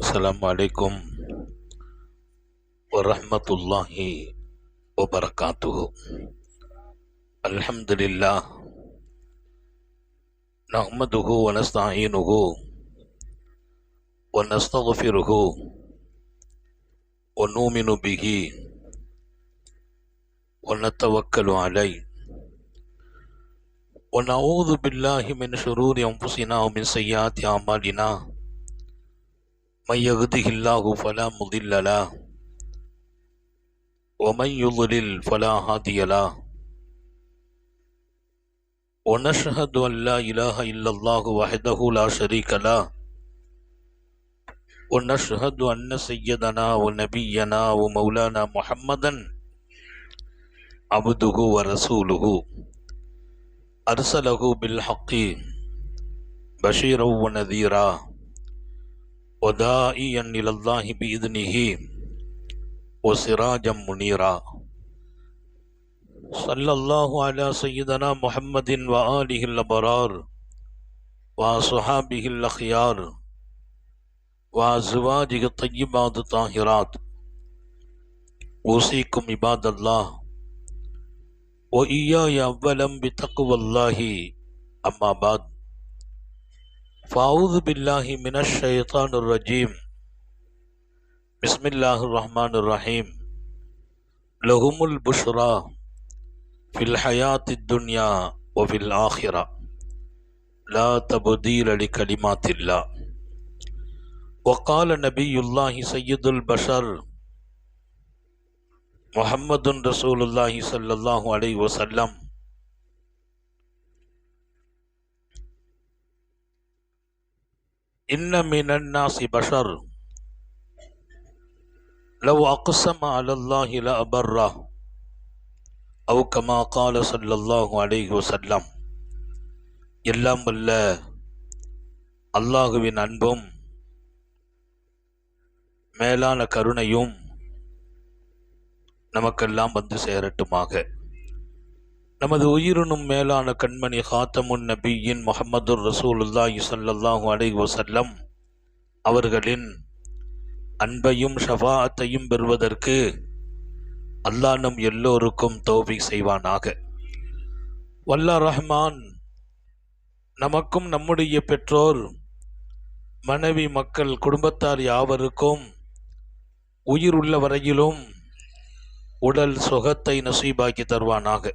السلام عليكم ورحمة الله وبركاته الحمد لله نحمده ونستعينه ونستغفره ونؤمن به ونتوكل عليه ونعوذ بالله من شرور أنفسنا ومن سيئات أعمالنا من يهده الله فلا مضل له ومن يضلل فلا هادي له. ونشهد أن لا إله إلا الله وحده لا شريك له ونشهد أن سيدنا ونبينا ومولانا محمدا عبده ورسوله. أرسله بالحق بشيرا ونذيرا. وداعيا إلى الله بإذنه وسراجا منيرا صلى الله على سيدنا محمد وآله الأبرار وصحابه الأخيار وأزواجه الطيبات الطاهرات أوصيكم عباد الله وإياي أولا بتقوى الله أما بعد. فاعوذ بالله من الشيطان الرجيم بسم الله الرحمن الرحيم لهم البشرى في الحياة الدنيا وفي الآخرة لا تبديل لكلمات الله وقال نبي الله سيد البشر محمد رسول الله صلى الله عليه وسلم. إن من الناس بشر لو أقسم على الله لأبره أو كما قال صلى الله عليه وسلم எல்லாம் வல்ல அல்லாஹுவின் அன்பும் மேலான கருணையும் நமக்கெல்லாம் வந்து சேரட்டுமாக நமது உயிரினும் மேலான கண்மணி ஹாத்தமுன் நபியின் முகமது ரசூலுல்லாஹி சல்லாஹூ அலை வசல்லம் அவர்களின் அன்பையும் ஷஃபாத்தையும் பெறுவதற்கு அல்லாஹ் நம் எல்லோருக்கும் தோவி செய்வானாக. வல்லா ரஹ்மான் நமக்கும் நம்முடைய பெற்றோர் மனைவி மக்கள் குடும்பத்தார் யாவருக்கும் உயிர் உள்ள வரையிலும் உடல் சுகத்தை நசீபாக்கி தருவானாக.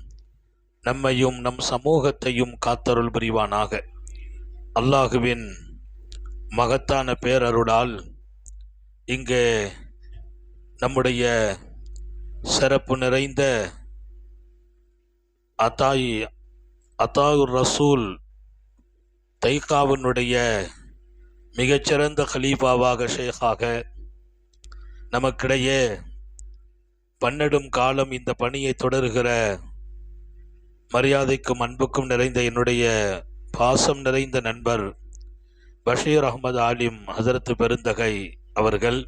நம்மையும் நம் சமூகத்தையும் காத்தருள் புரிவானாக. அல்லாஹுவின் மகத்தான பேரருளால் இங்கே நம்முடைய சிறப்பு நிறைந்த அத்தாய் அத்தாயுர் ரசூல் தைகாவினுடைய மிகச்சிறந்த ஹலீஃபாவாக ஷேகாக நமக்கிடையே பன்னெடும் காலம் இந்த பணியை தொடர்கிற மரியாதைக்கும் அன்புக்கும் நிறைந்த என்னுடைய பாசம் நிறைந்த நண்பர் பஷீர் அகமது ஆலிம் ஹசரத்து பெருந்தகை அவர்கள்.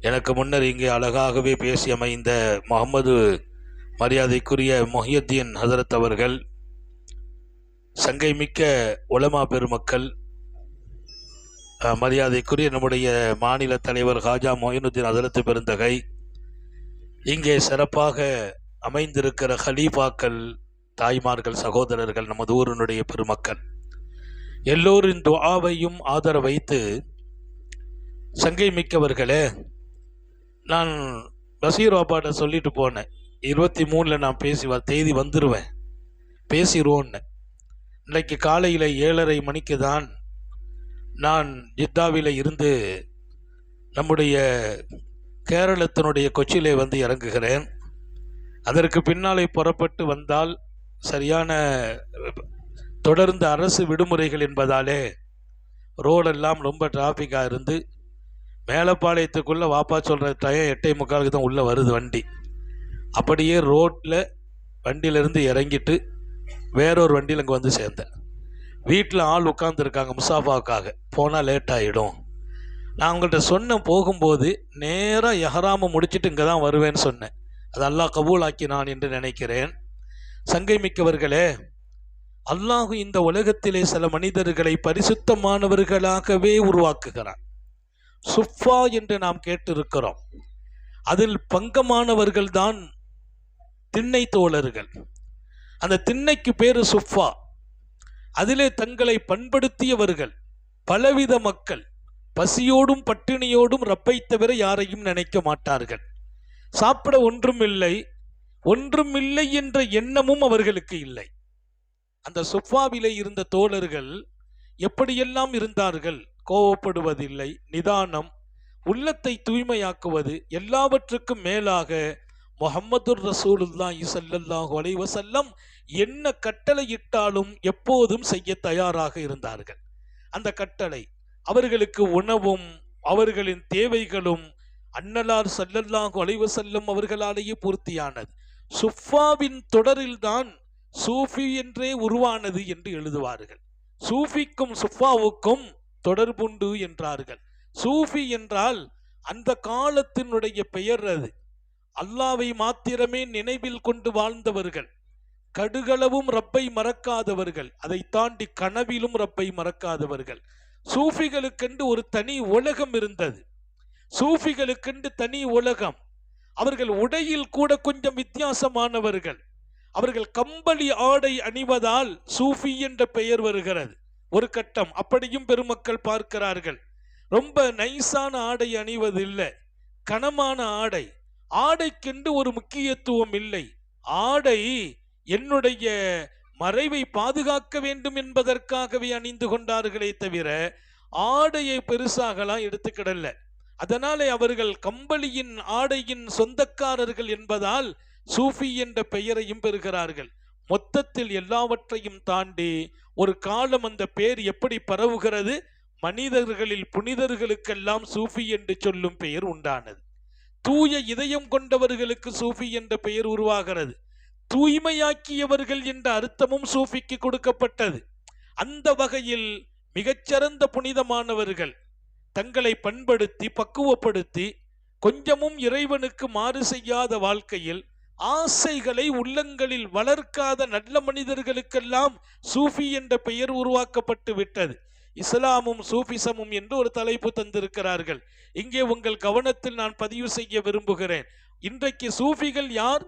எனக்கு முன்னர் இங்கே அழகாகவே பேசி அமைந்த முகமது மரியாதைக்குரிய மொஹியத்தீன் ஹசரத் அவர்கள் சங்கை மிக்க உலமா பெருமக்கள் மரியாதைக்குரிய நம்முடைய மாநில தலைவர் ஹாஜா மொயினுத்தீன் ஹசரத்து பெருந்தகை இங்கே சிறப்பாக அமைந்திருக்கிற ஹலீஃபாக்கள் தாய்மார்கள் சகோதரர்கள் நமது ஊரினுடைய பெருமக்கள். எல்லோரின் துவாவையும் ஆதரவு வைத்து சங்கை மிக்கவர்களே நான் பசீர் பாப்பாட்ட சொல்லிட்டு போனேன். இருபத்தி மூணில் நான் பேசி வ தேதி வந்துடுவேன் பேசிடுவோன்னு இன்றைக்கு காலையில் ஏழரை மணிக்கு தான் நான் ஜித்தாவில் இருந்து நம்முடைய கேரளத்தினுடைய கொச்சியிலே வந்து இறங்குகிறேன். அதற்கு பின்னாலே புறப்பட்டு வந்தால் சரியான தொடர்ந்து அரசு விடுமுறைகள் என்பதாலே ரோடெல்லாம் ரொம்ப டிராஃபிக்காக இருந்து மேலப்பாளையத்துக்குள்ளே வாப்பா சொல்கிற டயம் எட்டை முக்காலுக்கு தான் உள்ளே வருது வண்டி. அப்படியே ரோட்டில் வண்டியிலேருந்து இறங்கிட்டு வேறொரு வண்டியில் இங்கே வந்து சேர்ந்தேன். வீட்டில் ஆள் உட்காந்துருக்காங்க முசாஃபாவுக்காக. போனால் லேட் ஆகிடும் நான் அவங்கள்ட்ட சொன்ன போகும்போது நேராக எஹராம முடிச்சுட்டு இங்கே தான் வருவேன்னு சொன்னேன். அது அல்லாஹ் கபூலாக்கினான் என்று நினைக்கிறேன். சங்கை மிக்கவர்களே அல்லாஹு இந்த உலகத்திலே சில மனிதர்களை பரிசுத்தமானவர்களாகவே உருவாக்குகிறான். சுஃபா என்று நாம் கேட்டிருக்கிறோம். அதில் பங்கமானவர்கள்தான் திண்ணை தோழர்கள். அந்த திண்ணைக்கு பேரு சுஃபா. அதிலே தங்களை பண்படுத்தியவர்கள் பலவித மக்கள் பசியோடும் பட்டினியோடும் ரப்பை தவிர யாரையும் நினைக்க மாட்டார்கள். சாப்பிட ஒன்றும் இல்லை ஒன்றுமில்லை என்ற எண்ணமும் அவர்களுக்கு இல்லை. அந்த சுஃபாவிலே இருந்த தோழர்கள் எப்படியெல்லாம் இருந்தார்கள்? கோவப்படுவதில்லை நிதானம் உள்ளத்தை தூய்மையாக்குவது எல்லாவற்றுக்கும் மேலாக முஹம்மதுர் ரசூலுல்லாஹி ஸல்லல்லாஹு அலைவசல்லம் என்ன கட்டளையிட்டாலும் எப்போதும் செய்ய தயாராக இருந்தார்கள். அந்த கட்டளை அவர்களுக்கு உணவும் அவர்களின் தேவைகளும் அன்னலார் சல்லல்லாஹு அலைவசல்லம் அவர்களாலேயே பூர்த்தியானது. சுஃபாவின் தொடரில்தான் சூஃபி என்றே உருவானது என்று எழுதுவார்கள். சூஃபிக்கும் சுஃபாவுக்கும் தொடர்புண்டு என்றார்கள். சூஃபி என்றால் அந்த காலத்தினுடைய பெயர் அது. அல்லாவை மாத்திரமே நினைவில் கொண்டு வாழ்ந்தவர்கள் கடுகளவும் ரப்பை மறக்காதவர்கள் அதை தாண்டி கனவிலும் ரப்பை மறக்காதவர்கள். சூஃபிகளுக்கென்று ஒரு தனி உலகம் இருந்தது. சூஃபிகளுக்கென்று தனி உலகம் அவர்கள் உடையில் கூட கொஞ்சம் வித்தியாசமானவர்கள். அவர்கள் கம்பளி ஆடை அணிவதால் சூஃபி என்ற பெயர் வருகிறது. ஒரு கட்டம் அப்படியும் பெருமக்கள் பார்க்கிறார்கள். ரொம்ப நைஸான ஆடை அணிவதில்லை. கனமான ஆடை. ஆடைக்கென்று ஒரு முக்கியத்துவம் இல்லை. ஆடை என்னுடைய மறைவை பாதுகாக்க வேண்டும் என்பதற்காகவே அணிந்து கொண்டார்களே தவிர ஆடையை பெருசாகலாம் எடுத்துக்கிடல. அதனாலே அவர்கள் கம்பளியின் ஆடையின் சொந்தக்காரர்கள் என்பதால் சூஃபி என்ற பெயரையும் பெறுகிறார்கள். மொத்தத்தில் எல்லாவற்றையும் தாண்டி ஒரு காலம் அந்த பெயர் எப்படி பரவுகிறது? மனிதர்களில் புனிதர்களுக்கெல்லாம் சூஃபி என்று சொல்லும் பெயர் உண்டானது. தூய இதயம் கொண்டவர்களுக்கு சூஃபி என்ற பெயர் உருவாகிறது. தூய்மையாக்கியவர்கள் என்ற அர்த்தமும் சூஃபிக்கு கொடுக்கப்பட்டது. அந்த வகையில் மிகச்சிறந்த புனிதமானவர்கள் தங்களை பண்படுத்தி பக்குவப்படுத்தி கொஞ்சமும் இறைவனுக்கு மாறு செய்யாத வாழ்க்கையில் ஆசைகளை உள்ளங்களில் வளர்க்காத நல்ல மனிதர்களுக்கெல்லாம் சூஃபி என்ற பெயர் உருவாக்கப்பட்டு விட்டது. இஸ்லாமும் சூஃபிசமும் என்று ஒரு தலைப்பு தந்திருக்கிறார்கள். இங்கே உங்கள் கவனத்தில் நான் பதிவு செய்ய விரும்புகிறேன். இன்றைக்கு சூஃபிகள் யார்?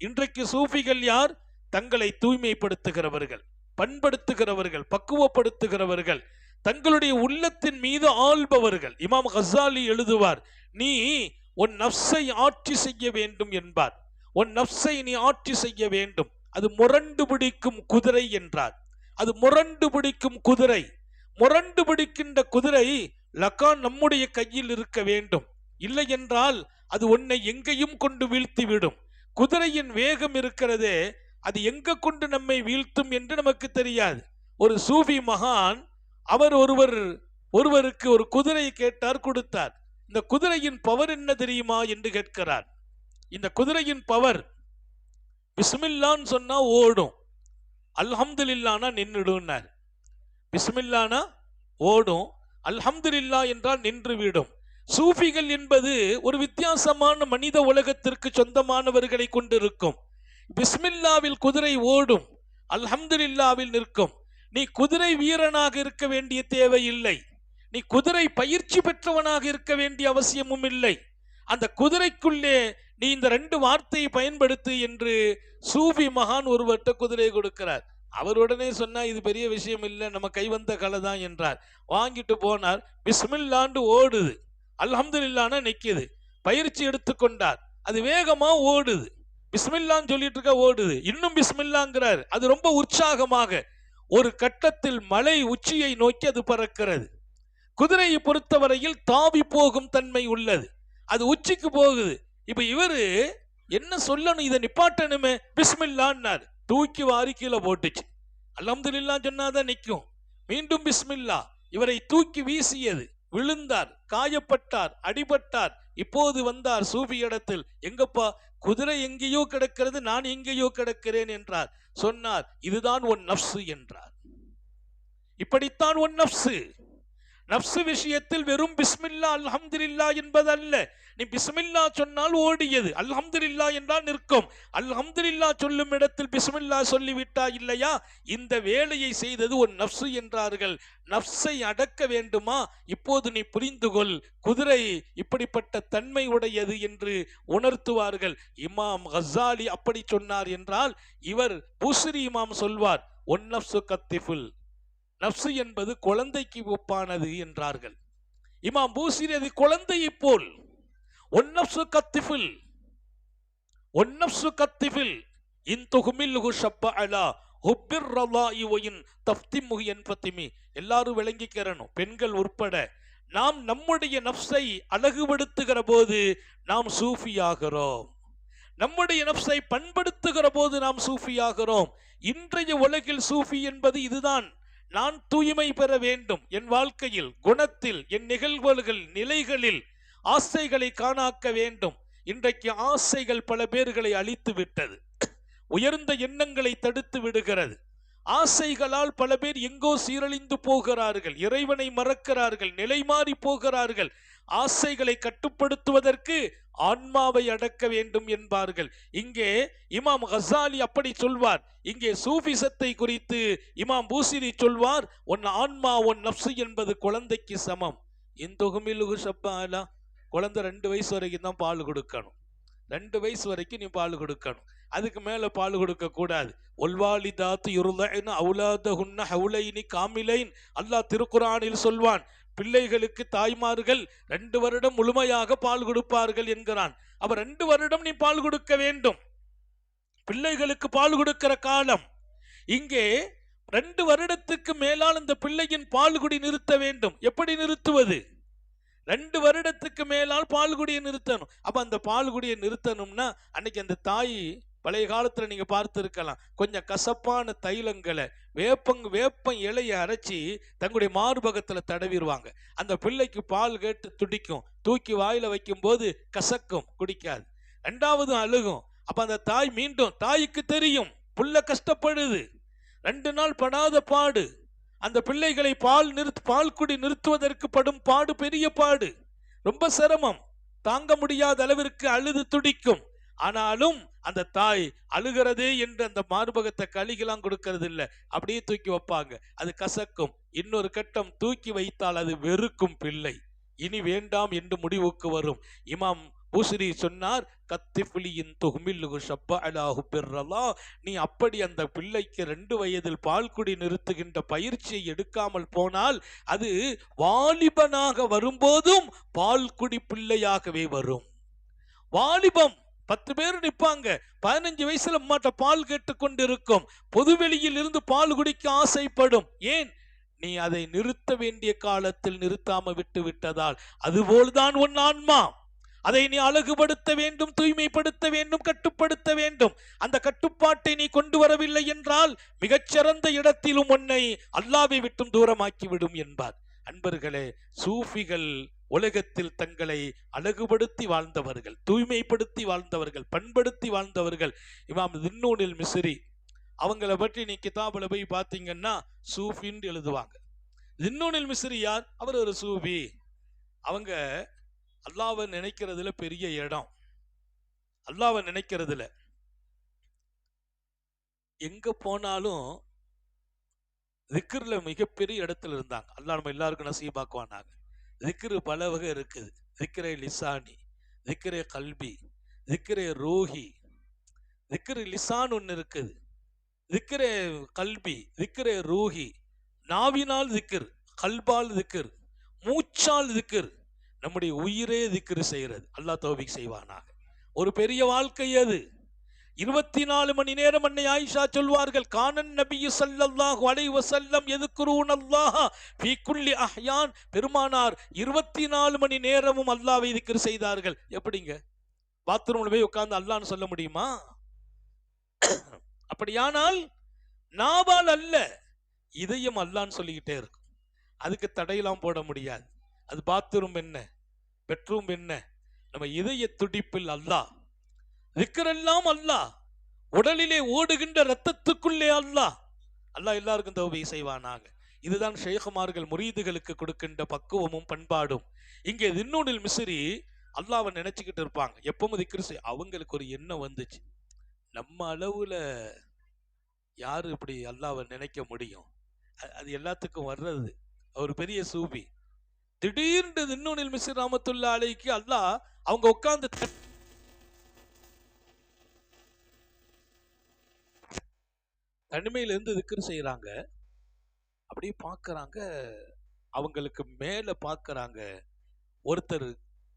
இன்றைக்கு சூஃபிகள் யார்? தங்களை தூய்மைப்படுத்துகிறவர்கள் பண்படுத்துகிறவர்கள் பக்குவப்படுத்துகிறவர்கள். தங்களுடைய உள்ளத்தின் மீது ஆள்பவர்கள். இமாம் ஹசாலி எழுதுவார் நீ உன் நப்சை ஆட்சி செய்ய வேண்டும் என்பார். உன் நப்சை நீ ஆட்சி செய்ய வேண்டும். அது முரண்டு பிடிக்கும் குதிரை என்றார். அது முரண்டு பிடிக்கும் குதிரை. முரண்டு பிடிக்கின்ற குதிரை லக்கான் நம்முடைய கையில் இருக்க வேண்டும். இல்லை என்றால் அது உன்னை எங்கேயும் கொண்டு வீழ்த்திவிடும். குதிரையின் வேகம் இருக்கிறதே அது எங்க கொண்டு நம்மை வீழ்த்தும் என்று நமக்கு தெரியாது. ஒரு சூஃபி மகான் அவர் ஒருவர் ஒருவருக்கு ஒரு குதிரை கேட்டார் கொடுத்தார். இந்த குதிரையின் பவர் என்ன தெரியுமா என்று கேட்கிறார். இந்த குதிரையின் பவர் பிஸ்மில்லான்னு சொன்னா ஓடும். அல்ஹம்துலில்லானா நின்றுடுன்னார் பிஸ்மில்லானா ஓடும். அல்ஹம்துலில்லா என்றால் நின்று விடும் சூஃபிகள் என்பது ஒரு வித்தியாசமான மனித உலகத்திற்கு சொந்தமானவர்களை கொண்டிருக்கும். பிஸ்மில்லாவில் குதிரை ஓடும். அல்ஹம்துலில்லாவில் நிற்கும். நீ குதிரை வீரனாக இருக்க வேண்டிய தேவை இல்லை. நீ குதிரை பயிற்சி பெற்றவனாக இருக்க வேண்டிய அவசியமும் இல்லை. அந்த குதிரைக்குள்ளே நீ இந்த ரெண்டு வார்த்தையை பயன்படுத்து என்று சூபி மகான் ஒருவர்கிட்ட குதிரையை கொடுக்கிறார். அவர் உடனே சொன்னா இது பெரிய விஷயம் இல்லை நம்ம கைவந்த கலை தான் என்றார். வாங்கிட்டு போனார். பிஸ்மில்லாண்டு ஓடுது. அல்ஹம்துலில்லான நிற்கிது பயிற்சி எடுத்துக்கொண்டார் அது வேகமா ஓடுது. பிஸ்மில்லான்னு சொல்லிட்டு இருக்க ஓடுது. இன்னும் பிஸ்மில்லாங்கிறார். அது ரொம்ப உற்சாகமாக. ஒரு கட்டத்தில் மலை உச்சியை நோக்கி அது பறக்கிறது. குதிரையை பொறுத்தவரையில் தாவி போகும் தன்மை உள்ளது. அது உச்சிக்கு போகுது. இப்ப இவரு என்ன சொல்லணும்? இதை நிப்பாட்டணுமே. பிஸ்மில்லான்னாரு. தூக்கி வாரி கீழே போட்டுச்சு. அலமதுல்லா சொன்னாதான் நிற்கும். மீண்டும் பிஸ்மில்லா. இவரை தூக்கி வீசியது. விழுந்தார். காயப்பட்டார். அடிபட்டார். இப்போது வந்தார் சூஃபி இடத்தில் எங்கப்பா? குதிரை எங்கேயோ கிடக்கிறது நான் எங்கேயோ கிடக்கிறேன் என்றார். சொன்னார் இதுதான் உன் நப்சு என்றார். இப்படித்தான் உன் நப்சு நப்சு விஷயத்தில் வெறும் பிஸ்மில்லா அல்ஹம்துல்லா என்பதல்ல. நீ பிஸ்மில்லா சொன்னால் ஓடியது. அல்ஹம்துல்லா என்றால் நிற்கும். அல்ஹம்துல்லா சொல்லும் இடத்தில் பிஸ்மில்லா சொல்லிவிட்டா இல்லையா? இந்த வேலையை செய்தது ஒரு நப்சு என்றார்கள். நப்சை அடக்க வேண்டுமா? இப்போது நீ புரிந்து கொள். குதிரை இப்படிப்பட்ட தன்மை உடையது என்று உணர்த்துவார்கள். இமாம் ஹசாலி அப்படி சொன்னார் என்றால் இவர் பூசரி இமாம் சொல்வார் ஒன் நப்சு கத்திஃபுல். நப்சு என்பது குழந்தைக்கு ஒப்பானது என்றார்கள். இமாம் பூசிரி அது குழந்தையைப் போல். ஒன்னப்சு கத்திஃபில் ஒன்னப்சு கத்திஃபில் இன் ஷப்ப அலா ஹுப்பிர் ரலாஇ ஒயின் தஃப்திமுஹு என்பத்திமி எல்லாரும் பெண்கள் உட்பட நாம் நம்முடைய நப்சை அழகுபடுத்துகிற போது நாம் சூஃபியாகிறோம் நம்முடைய நப்சை பண்படுத்துகிற போது நாம் சூஃபியாகிறோம் இன்றைய உலகில் சூஃபி என்பது இதுதான் நான் தூய்மை பெற வேண்டும் என் வாழ்க்கையில் குணத்தில் என் நிகழ்வுகள் நிலைகளில் ஆசைகளை காணாக்க வேண்டும். இன்றைக்கு ஆசைகள் பல பேர்களை அழித்து விட்டது. உயர்ந்த எண்ணங்களை தடுத்து விடுகிறது. ஆசைகளால் பல பேர் எங்கோ சீரழிந்து போகிறார்கள். இறைவனை மறக்கிறார்கள். நிலை மாறி போகிறார்கள். ஆசைகளை கட்டுப்படுத்துவதற்கு ஆன்மாவை அடக்க வேண்டும் என்பார்கள். இங்கே இமாம் ஹசாலி அப்படி சொல்வார். இங்கே சூஃபிசத்தை குறித்து இமாம் பூசிரி சொல்வார். உன் ஆன்மா உன் நப்சு என்பது குழந்தைக்கு சமம். இந்தொகுமிலுகு சப்பாலா குழந்தை ரெண்டு வயசு வரைக்கும் தான் பால் கொடுக்கணும். ரெண்டு வயசு வரைக்கும் நீ பால் கொடுக்கணும். அதுக்கு மேலே பால் கொடுக்கக்கூடாது ஒல்வாலி தாத்து யுருலைன் அவுலாதகுன்ன ஹவுலைனி காமிலைன் அல்லாஹ் திருக்குறானில் சொல்வான். பிள்ளைகளுக்கு தாய்மார்கள் ரெண்டு வருடம் முழுமையாக பால் கொடுப்பார்கள் என்கிறான். அப்ப ரெண்டு வருடம் நீ பால் கொடுக்க வேண்டும். பிள்ளைகளுக்கு பால் கொடுக்கிற காலம். இங்கே ரெண்டு வருடத்துக்கு மேலால் இந்த பிள்ளையின் பால்குடி நிறுத்த வேண்டும். எப்படி நிறுத்துவது? ரெண்டு வருடத்துக்கு மேலால் பால்குடியை நிறுத்தணும். அப்போ அந்த பால்குடியை நிறுத்தணும்னா அன்னைக்கு அந்த தாய் பழைய காலத்தில் நீங்கள் பார்த்துருக்கலாம். கொஞ்சம் கசப்பான தைலங்களை வேப்பங் வேப்பம் இலையை அரைச்சி தங்களுடைய மார்பகத்தில் தடவிடுவாங்க. அந்த பிள்ளைக்கு பால் கேட்டு துடிக்கும். தூக்கி வாயில் வைக்கும்போது கசக்கும் குடிக்காது. ரெண்டாவது அழுகும். அப்போ அந்த தாய் மீண்டும் தாய்க்கு தெரியும் புள்ள கஷ்டப்படுது. ரெண்டு நாள் படாத பாடு. அந்த பிள்ளைகளை பால் நிறுத் பால் குடி நிறுத்துவதற்கு படும் பாடு பெரிய பாடு. ரொம்ப சிரமம். தாங்க முடியாத அளவிற்கு அழுது துடிக்கும். ஆனாலும் அந்த தாய் அழுகிறதே என்று அந்த மார்பகத்தை களிகளாம் கொடுக்கறது இல்லை அப்படியே தூக்கி வைப்பாங்க. அது கசக்கும். இன்னொரு கட்டம் தூக்கி வைத்தால் அது வெறுக்கும் பிள்ளை. இனி வேண்டாம் என்று முடிவுக்கு வரும். இமாம் பூசரி சொன்னார் கத்திஃபிலியின் தொகுமில்லுகு ஷப்ப அலாஹு பெர்ரலா. நீ அப்படி அந்த பிள்ளைக்கு ரெண்டு வயதில் பால்குடி நிறுத்துகின்ற பயிற்சியை எடுக்காமல் போனால் அது வாலிபனாக வரும்போதும் பால்குடி பிள்ளையாகவே வரும். வாலிபம் பத்து பேர் நிற்பாங்க. பதினஞ்சு வயசுல அம்மாட்ட பால் கேட்டுக்கொண்டு இருக்கும் பொதுவெளியில் இருந்து பால் குடிக்க ஆசைப்படும். ஏன்? நீ அதை நிறுத்த வேண்டிய காலத்தில் நிறுத்தாம விட்டு விட்டதால். அதுபோல்தான் உன் ஆன்மா. அதை நீ அழகுபடுத்த வேண்டும் தூய்மைப்படுத்த வேண்டும் கட்டுப்படுத்த வேண்டும். அந்த கட்டுப்பாட்டை நீ கொண்டு வரவில்லை என்றால் மிகச்சிறந்த இடத்திலும் உன்னை அல்லாவை விட்டும் தூரமாக்கிவிடும் என்பார். அன்பர்களே சூஃபிகள் உலகத்தில் தங்களை அழகுபடுத்தி வாழ்ந்தவர்கள் தூய்மைப்படுத்தி வாழ்ந்தவர்கள் பண்படுத்தி வாழ்ந்தவர்கள் இமாம் தின்னூனில் மிசிறி அவங்கள பற்றி நீ கிதாபில் போய் பார்த்தீங்கன்னா சூஃபின்னு எழுதுவாங்க. தின்னூனில் மிசிறி யார்? அவர் ஒரு சூஃபி. அவங்க அல்லாவை நினைக்கிறதுல பெரிய இடம். அல்லாவை நினைக்கிறதுல. எங்க போனாலும் திக்ரில் மிகப்பெரிய இடத்துல இருந்தாங்க. அல்லா நம்ம எல்லாருக்கும் நசீபாக்குவானாங்க. திக்ரு பல வகை இருக்குது. திக்ரே லிசானி திக்ரே கல்வி திக்ரே ரோஹி. திக்ரு லிசான் ஒன்று இருக்குது. திக்ரே கல்வி திக்ரே ரூஹி. நாவினால் திக்ர் கல்பால் திக்கர் மூச்சால் திக்ர். நம்முடைய உயிரே திக்ரு செய்கிறது. அல்லாஹ் தௌபிக் செய்வானாக. ஒரு பெரிய வாழ்க்கை அது இருபத்தி நாலு மணி நேரம் அன்னை ஆயிஷா சொல்வார்கள் கானன் நபியு ஸல்லல்லாஹு அலைஹி வசல்லம் எதுக்குருன் அல்லாஹ் ஃபீ குல்லி அஹ்யான். பெருமானார் இருபத்தி நாலு மணி நேரமும் அல்லாவை திக்ர் செய்தார்கள். எப்படிங்க? பாத்ரூம்ல போய் உட்கார்ந்து அல்லான்னு சொல்ல முடியுமா? அப்படியானால் நாவால் அல்ல இதயம் அல்லான்னு சொல்லிக்கிட்டே இருக்கும். அதுக்கு தடையெல்லாம் போட முடியாது. அது பாத்ரூம் என்ன? பெட்ரூம் என்ன? நம்ம இதய துடிப்பில் அல்லாஹ் திக்கரெல்லாம் அல்லாஹ் உடலிலே ஓடுகின்ற ரத்தத்துக்குள்ளே அல்லாஹ் அல்லாஹ் எல்லாருக்கும் தௌபி செய்வானாக. இதுதான் ஷேகுமார்கள் முரீதுகளுக்கு கொடுக்கின்ற பக்குவமும் பண்பாடும். இங்கே இன்னொன்றில் மிசிறி அல்லாவை நினைச்சுக்கிட்டு இருப்பாங்க. எப்பவும் திக்ரு செய் அவங்களுக்கு ஒரு எண்ணம் வந்துச்சு. நம்ம அளவுல யாரு இப்படி அல்லாவை நினைக்க முடியும்? அது எல்லாத்துக்கும் வர்றது. அவர் பெரிய சூபி. திடீர்னு தின்னூனில் மிஸ்ரி ராமத்துல்லா அலைக்கு அல்லாஹ் அவங்க உட்கார்ந்து தனிமையில இருந்து திக்ரு செய்யறாங்க அப்படியே பார்க்கறாங்க அவங்களுக்கு மேல பார்க்கறாங்க ஒருத்தர்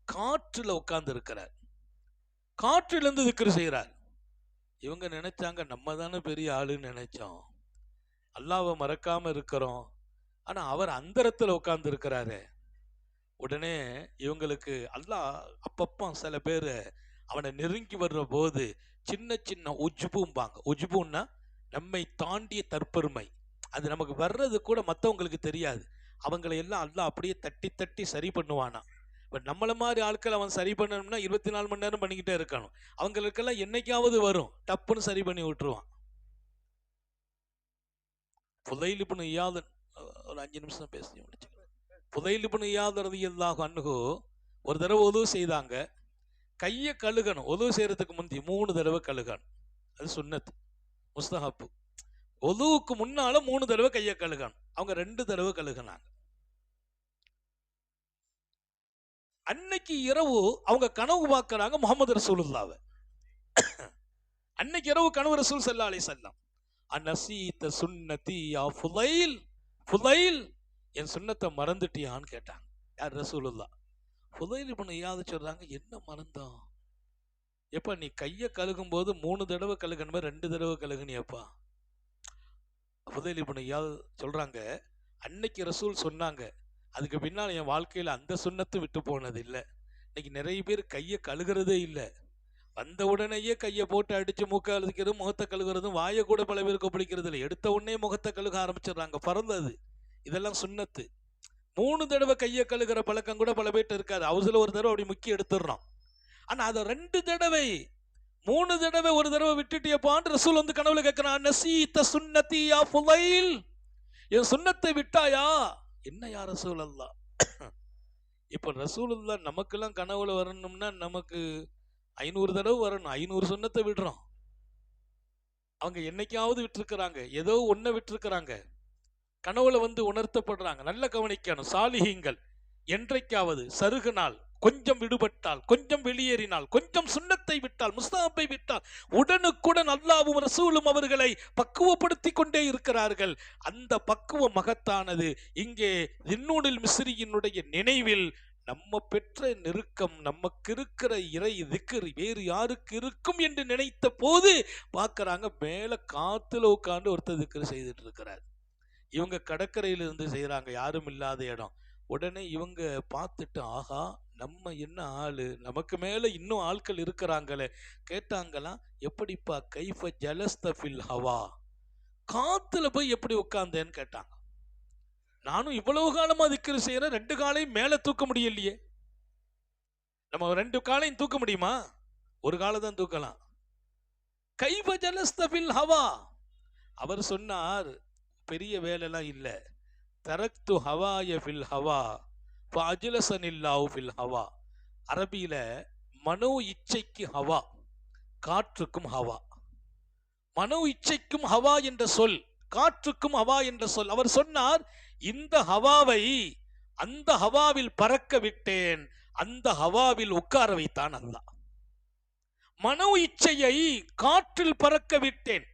காற்றுல உட்கார்ந்து இருக்கிறார். காற்றில இருந்து திக்ரு செய்யறார் இவங்க நினைச்சாங்க நம்ம தானே பெரிய ஆளுன்னு நினைச்சோம். அல்லாவை மறக்காம இருக்கிறோம். ஆனா அவர் அந்தரத்துல உட்கார்ந்து இருக்கிறாரு. உடனே இவங்களுக்கு அல்லாஹ் அப்பப்போ சில பேர் அவனை நெருங்கி வர்ற போது சின்ன சின்ன உஜ்பும்பாங்க. உஜ்புன்னா நம்மை தாண்டிய தற்பெருமை. அது நமக்கு வர்றது கூட மற்றவங்களுக்கு தெரியாது. அவங்களை எல்லாம் அல்லாஹ் அப்படியே தட்டி தட்டி சரி பண்ணுவானா. இப்போ நம்மளை மாதிரி ஆட்கள் அவன் சரி பண்ணணும்னா இருபத்தி நாலு மணி நேரம் பண்ணிக்கிட்டே இருக்கணும். அவங்களுக்கெல்லாம் என்னைக்காவது வரும். டப்புன்னு சரி பண்ணி விட்டுருவான். புதையிலிப்புன்னு இயாதன் ஒரு அஞ்சு நிமிஷம் பேசி முடிச்சு புதையிலிப்புன்னு இயாதறது எல்லாகும் அன்னுகு ஒரு தடவை உதவு செய்தாங்க. கையை கழுகணும். உதவு செய்யறதுக்கு முந்தி மூணு தடவை கழுகணும். அது சுண்ணத்து. முஸ்தகப்பு ஒதுவுக்கு முன்னால மூணு தடவை கையை கழுகணும். அவங்க ரெண்டு தடவை கழுகுனாங்க. அன்னைக்கு இரவு அவங்க கனவு பார்க்கறாங்க முகமது ரசூலுல்லாவை. அன்னைக்கு இரவு கனவு ரசூல் செல்லாலே அலி சல்லாம் அந்நசீத்த சுன்னதி யா ஃபுதைல். ஃபுதைல். என் சுண்ணத்தை மறந்துட்டியான்னு கேட்டாங்க. யார்? ரசூலுல்லா ஃபுதைல் இப்ப ஐயாவது சொல்கிறாங்க என்ன மறந்தோம் எப்பா நீ கையை கழுகும் போது மூணு தடவை கழுகணுமே ரெண்டு தடவை கழுகுனியப்பா. ஃபுதைல் இப்ப ஐயாவது சொல்கிறாங்க அன்னைக்கு ரசூல் சொன்னாங்க அதுக்கு பின்னால் என் வாழ்க்கையில் அந்த சுண்ணத்து விட்டு போனது இல்லை. இன்னைக்கு நிறைய பேர் கையை கழுகுறதே இல்லை. வந்த உடனேயே கையை போட்டு அடித்து மூக்கை அழுக்கிறது முகத்தை கழுகுறதும் வாயை கூட பல பேருக்கு பிடிக்கிறது இல்லை எடுத்த உடனே முகத்தை கழுக ஆரம்பிச்சிடுறாங்க. பறந்தது. இதெல்லாம் சுண்ணத்து. மூணு தடவை கையை கழுகிற பழக்கம் கூட பல பேர்ட்ட இருக்காது. அவசில ஒரு தடவை அப்படி முக்கிய எடுத்துடுறோம் ஆனால் அதை ரெண்டு தடவை மூணு தடவை ஒரு தடவை விட்டுட்டியப்பான்னு ரசூல் வந்து கனவுல கேட்கிறான் நசீத்த சுண்ணத்தியா யா என் சுண்ணத்தை விட்டாயா? என்ன யா ரசூல் அல்லா இப்போ ரசூலுல்லா நமக்கெல்லாம் கனவுல வரணும்னா நமக்கு ஐநூறு தடவை வரணும். ஐநூறு சுண்ணத்தை விடுறோம் அவங்க என்னைக்காவது விட்டுருக்குறாங்க. ஏதோ ஒன்றை விட்டுருக்குறாங்க. கனவுல வந்து உணர்த்தப்படுறாங்க. நல்ல கவனிக்கணும். சாலிகிங்கள் என்றைக்காவது சருகு நாள் கொஞ்சம் விடுபட்டால் கொஞ்சம் வெளியேறினால் கொஞ்சம் சுண்ணத்தை விட்டால் முஸ்தாப்பை விட்டால் உடனுக்குடன் அல்லாவும் ரசூலும் அவர்களை பக்குவப்படுத்தி கொண்டே இருக்கிறார்கள். அந்த பக்குவம் மகத்தானது இங்கே தின்னூனில் மிஸ்ரியினுடைய நினைவில் நம்ம பெற்ற நெருக்கம் நமக்கு இருக்கிற இறை திக்கர் வேறு யாருக்கு இருக்கும் என்று நினைத்த போது பார்க்கறாங்க மேல காத்துல உட்காந்து ஒருத்தர் திக்கர் செய்துட்டு இருக்கிறார். இவங்க கடற்கரையில இருந்து யாரும் இல்லாத இடம். உடனே இவங்க பார்த்துட்டு ஆகா நம்ம என்ன ஆள்? நமக்கு மேலே இன்னும் ஆட்கள் இருக்கிறாங்களே. கேட்டாங்களாம் எப்படிப்பா கைஃப ஜலஸ்தஃபில் ஹவா? காத்துல போய் எப்படி உட்கார்ந்தேன்னு கேட்டாங்க. நானும் இவ்வளவு காலமா திக்கிற செய்யறேன் ரெண்டு காலையும் மேலே தூக்க முடியலையே. நம்ம ரெண்டு காலையும் தூக்க முடியுமா? ஒரு காலை தான் தூக்கலாம். கைவ ஜலஸ்தபில் ஹவா? அவர் சொன்னார் பெரிய வேலைலாம் இல்லை. தரக்து ஹவாய ஃபில் ஹவா இப்போ அஜிலசனில்லாவு ஃபில் ஹவா. அரபியில் மனோ இச்சைக்கு ஹவா காற்றுக்கும் ஹவா. மனோ இச்சைக்கும் ஹவா என்ற சொல் காற்றுக்கும் ஹவா என்ற சொல். அவர் சொன்னார் இந்த ஹவாவை அந்த ஹவாவில் பறக்க விட்டேன் அந்த ஹவாவில் உட்கார வைத்தான் அல்லாஹ். மனோ இச்சையை காற்றில் பறக்க விட்டேன்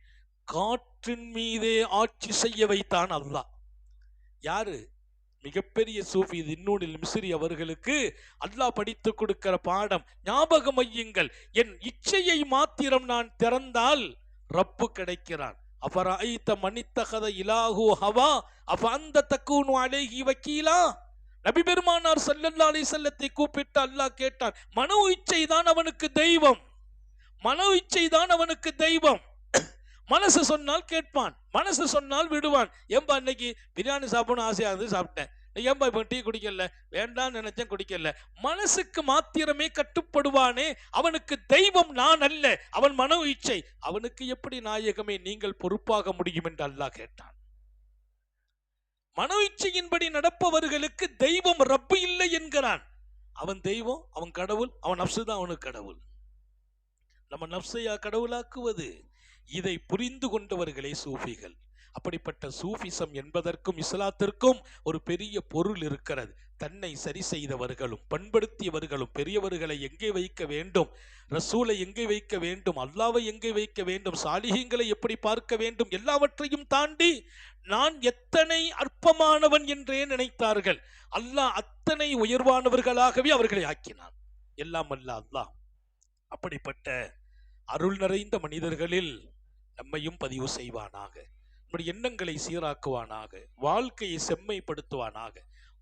காற்று காற்றின் மீதே ஆட்சி செய்ய வைத்தான் அல்லாஹ். யாரு? மிகப்பெரிய சூஃபி இன்னூனில் மிஸ்ரி அவர்களுக்கு அல்லாஹ் படித்து கொடுக்கிற பாடம் ஞாபகம் ஐயுங்கள் என் இச்சையை மாத்திரம் நான் திறந்தால் ரப்பு கிடைக்கிறான். அபராய்த்த மணித்தகத இலாஹு ஹவா அப்ப அந்த தக்கூனு அழகி வக்கீலா? நபி பெருமானார் சல்லல்லா அலி செல்லத்தை கூப்பிட்டு அல்லாஹ் கேட்டான் மனோ இச்சை தான் அவனுக்கு தெய்வம். மனோ இச்சை தான் அவனுக்கு தெய்வம். மனசு சொன்னால் கேட்பான் மனசு சொன்னால் விடுவான். ஏன்பா இன்னைக்கு பிரியாணி சாப்பிடணும் ஆசையாக இருந்து சாப்பிட்டேன். ஏன்பா இப்போ டீ குடிக்கல? வேண்டாம்னு நினைச்சேன் குடிக்கல. மனசுக்கு மாத்திரமே கட்டுப்படுவானே அவனுக்கு தெய்வம் நான் அல்ல அவன் மன இச்சை அவனுக்கு எப்படி நாயகமே நீங்கள் பொறுப்பாக முடியும் என்று அல்லாஹ் கேட்டான். மன இச்சையின்படி நடப்பவர்களுக்கு தெய்வம் ரப்பு இல்லை என்கிறான். அவன் தெய்வம் அவன் கடவுள் அவன் நப்சு தான் அவனுக்கு கடவுள். நம்ம நப்சையா கடவுளாக்குவது? இதை புரிந்து கொண்டவர்களே சூஃபிகள். அப்படிப்பட்ட சூஃபிசம் என்பதற்கும் இஸ்லாத்திற்கும் ஒரு பெரிய பொருள் இருக்கிறது. தன்னை சரி செய்தவர்களும் பண்படுத்தியவர்களும் பெரியவர்களை எங்கே வைக்க வேண்டும்? ரசூலை எங்கே வைக்க வேண்டும்? அல்லாவை எங்கே வைக்க வேண்டும்? சாலிகங்களை எப்படி பார்க்க வேண்டும்? எல்லாவற்றையும் தாண்டி நான் எத்தனை அற்பமானவன் என்றே நினைத்தார்கள். அல்லாஹ் அத்தனை உயர்வானவர்களாகவே அவர்களை ஆக்கினான். எல்லாம் அல்ல அல்லாஹ். அப்படிப்பட்ட அருள் நிறைந்த மனிதர்களில் நம்மையும் பதிவு செய்வானாக. நம்முடைய எண்ணங்களை சீராக்குவானாக. வாழ்க்கையை செம்மைப்படுத்துவானாக.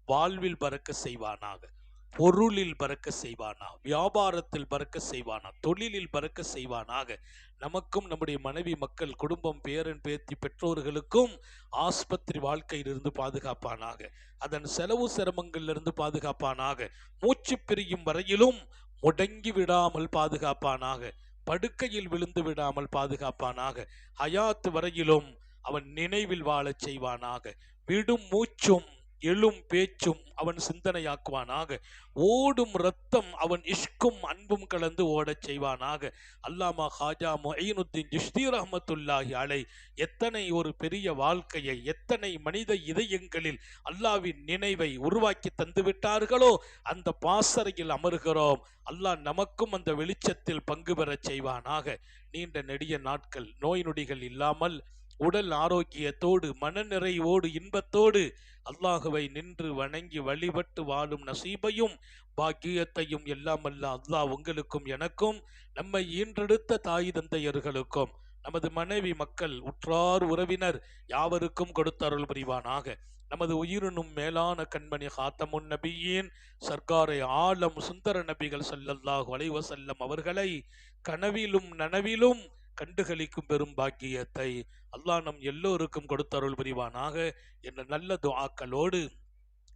வாழ்வில் பறக்க செய்வானாக. பொருளில் பறக்க செய்வானா. வியாபாரத்தில் பறக்க செய்வானா. தொழிலில் பறக்க செய்வானாக. நமக்கும் நம்முடைய மனைவி மக்கள் குடும்பம் பேரன் பேத்தி பெற்றோர்களுக்கும் ஆஸ்பத்திரி வாழ்க்கையிலிருந்து பாதுகாப்பானாக. அதன் செலவு சிரமங்களிலிருந்து பாதுகாப்பானாக. மூச்சு பிரியும் வரையிலும் முடங்கி விடாமல் பாதுகாப்பானாக. படுக்கையில் விழுந்து விடாமல் பாதுகாப்பானாக. ஹயாத் வரையிலும் அவன் நினைவில் வாழச் செய்வானாக. விடும் மூச்சும் எழும் பேச்சும் அவன் சிந்தனையாக்குவானாக. ஓடும் ரத்தம் அவன் இஷ்கும் அன்பும் கலந்து ஓடச் செய்வானாக. அல்லாமா ஹாஜா மொயினுத்தின் ஜிஷ்தீர் அஹமத்துல்லாஹி அலை எத்தனை ஒரு பெரிய வாழ்க்கையை எத்தனை மனித இதயங்களில் அல்லாவின் நினைவை உருவாக்கி தந்துவிட்டார்களோ அந்த பாசறையில் அமர்கிறோம். அல்லாஹ் நமக்கும் அந்த வெளிச்சத்தில் பங்கு பெறச் செய்வானாக. நீண்ட நெடிய நாட்கள் நோய் நொடிகள் இல்லாமல் உடல் ஆரோக்கியத்தோடு மனநிறைவோடு இன்பத்தோடு அல்லாஹுவை நின்று வணங்கி வழிபட்டு வாழும் நசீபையும் பாக்கியத்தையும் எல்லாம் அல்ல அல்லாஹ் உங்களுக்கும் எனக்கும் நம்மை ஈன்றெடுத்த தாய் தந்தையர்களுக்கும் நமது மனைவி மக்கள் உற்றார் உறவினர் யாவருக்கும் கொடுத்தருள் புரிவானாக. நமது உயிரினும் மேலான கண்மணி ஹாத்தமுன் நபியின் சர்க்காரை ஆலம் சுந்தர நபிகள் சல்லல்லாஹ் அலைஹி அவர்களை கனவிலும் நனவிலும் கண்டுகளிக்கும் பெரும் பாக்கியத்தை அல்லாஹ் நம் எல்லோருக்கும் கொடுத்தருள் புரிவானாக. என்ற நல்ல துஆக்களோடு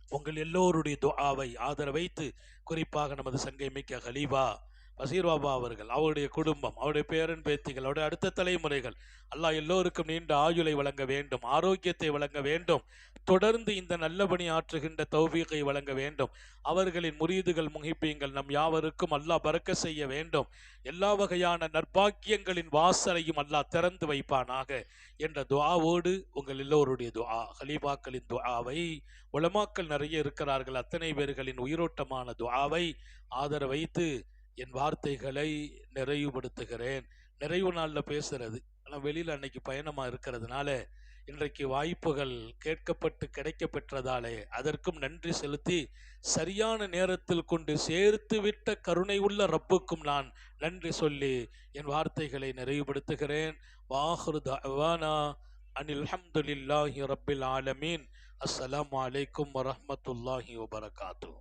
உங்கள் எல்லோருடைய துஆவை ஆதரவைத்து குறிப்பாக நமது சங்கை மிக்க பசீர் பாபா அவர்கள் அவருடைய குடும்பம் அவருடைய பேரன் பேத்திகள் அவருடைய அடுத்த தலைமுறைகள் அல்லாஹ் எல்லோருக்கும் நீண்ட ஆயுளை வழங்க வேண்டும் ஆரோக்கியத்தை வழங்க வேண்டும் தொடர்ந்து இந்த நல்ல பணி ஆற்றுகின்ற தௌபீகை வழங்க வேண்டும் அவர்களின் முறியீதுகள் முகிப்பீங்கள் நம் யாவருக்கும் அல்லாஹ் பறக்க செய்ய வேண்டும் எல்லா வகையான நற்பாக்கியங்களின் வாசலையும் அல்லாஹ் திறந்து வைப்பானாக என்ற துவாவோடு உங்கள் எல்லோருடைய துவா ஹலீபாக்களின் துவாவை உலமாக்கள் நிறைய இருக்கிறார்கள் அத்தனை பேர்களின் உயிரோட்டமான துவாவை ஆதரவைத்து என் வார்த்தைகளை நிறைவுபடுத்துகிறேன். நிறைவு நாளில் பேசுறது. ஆனால் வெளியில் அன்னைக்கு பயணமாக இருக்கிறதுனால இன்றைக்கு வாய்ப்புகள் கேட்கப்பட்டு கிடைக்க பெற்றதாலே அதற்கும் நன்றி செலுத்தி சரியான நேரத்தில் கொண்டு சேர்த்து விட்ட கருணை உள்ள ரப்புக்கும் நான் நன்றி சொல்லி என் வார்த்தைகளை நிறைவுபடுத்துகிறேன். வாஹ்ரு தவானா அனில் அல்ஹம்துலில்லாஹி ரப்பில் ஆலமீன். அஸ்ஸலாம் அலைக்கும் வரமத்துல்லாஹி வபரகாத்தூ